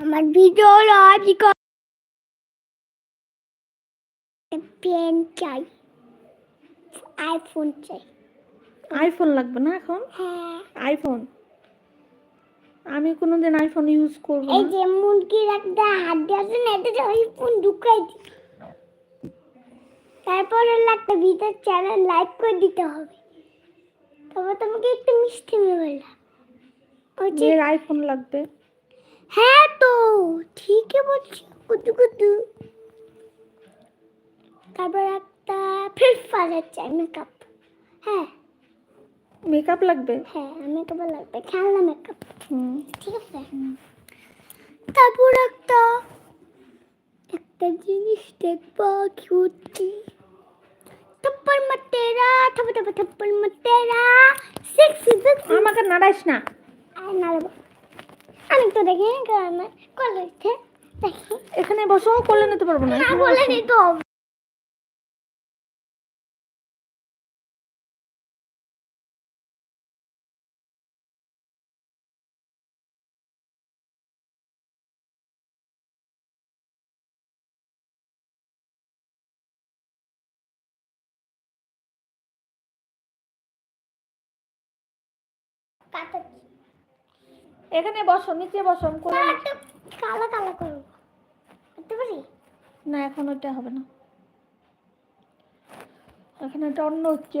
আমার video logic pen চাই iPhone চাই। আইফোন লাগবে না এখন? হ্যাঁ। আইফোন আমি কোনোদিন আইফোন ইউজ করব এই যে মুরগির একটা হাড্ডি আছে না এটা আইফোন ঢুকাই দি তারপর একটা ভিতর চ্যানেল লাইক করে দিতে হবে। তবে তোমাকে একটু মিষ্টি মেয়ে বললাম। এর আইফোন লাগবে। হ্যাঁ তো ঠিকই বলছি কুতু কুতু। তারপর একটা ফ্রি ফায়ার চাই মেকআপ হ্যাঁ। মেকআপ লাগবে? হ্যাঁ মেকআপ লাগবে খেলনা মেকআপ হুম। ঠিক আছে? তারপর একটা একটা জিনিস দেখব কিউটি থপ্পড় মতেরা থাপ থাপ থাপ্পর মতেরা সেক্সি সেক্সি আমাকে নাড়াইস না। আর নাড়াবো। আমি তো দেখি কারণ কলেজে দেখি। এখানে বসো করলে নিতে পারব না। বলে। নিতে হবে এখানে বসো নিচে বসো করে কালো কালো করো করতে পারি না এখন ওটা হবে না। এখানে এটা অন্য হচ্ছে।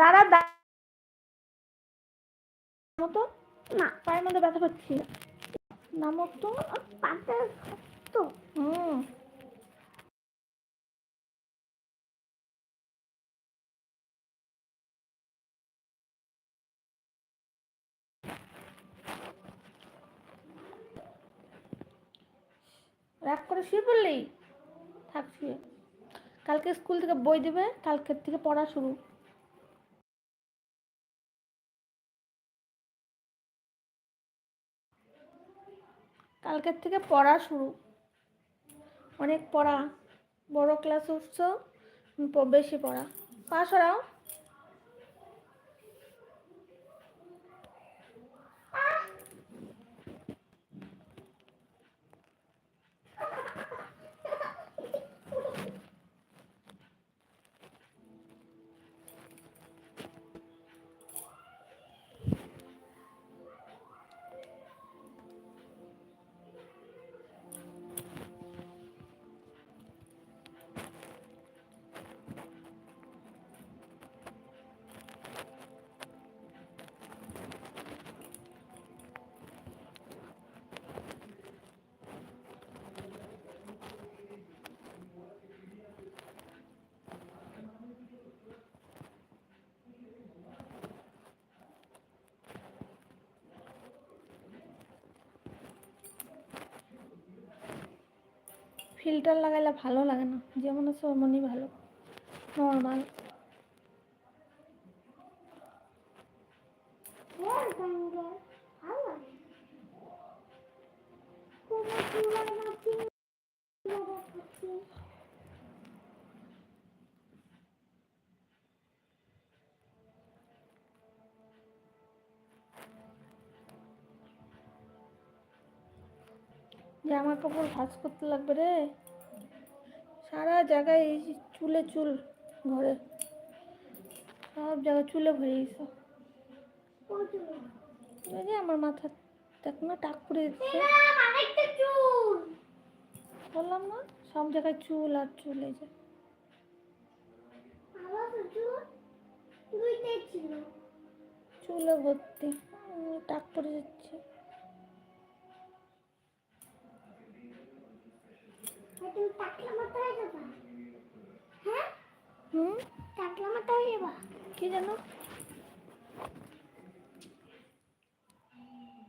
দাঁড়া দাঁড়া। তো না, পায়ের মধ্যে ব্যথা পাচ্ছি নামক তো পাতা তো হুম। রাগ করে শুয়ে পড়লেই থাক, শুয়ে। কালকে স্কুল থেকে বই দেবে, কালকের থেকে পড়া শুরু। কালকের থেকে পড়া শুরু। অনেক পড়া। বড় ক্লাস উঠছ বেশি পড়া। পাশ ফিল্টার লাগাইলে ভালো লাগে না। যেমন আছে ওমনই ভালো। নর্মাল। জামা কাপড় ভাঁজ করতে লাগবে রে। সারা জায়গায় এই চুলে চুল ঘরে সব জায়গায় চুলে ভরে গেছে। এই আমার মাথা দেখ না টাক করে দিচ্ছে বললাম না সব জায়গায় চুল আর চুল এই যে। চুলে ভর্তি টাক পড়ে যাচ্ছে। হ্যাঁ হুম? টাকলা মাথা হয়ে যাবা। কি জানো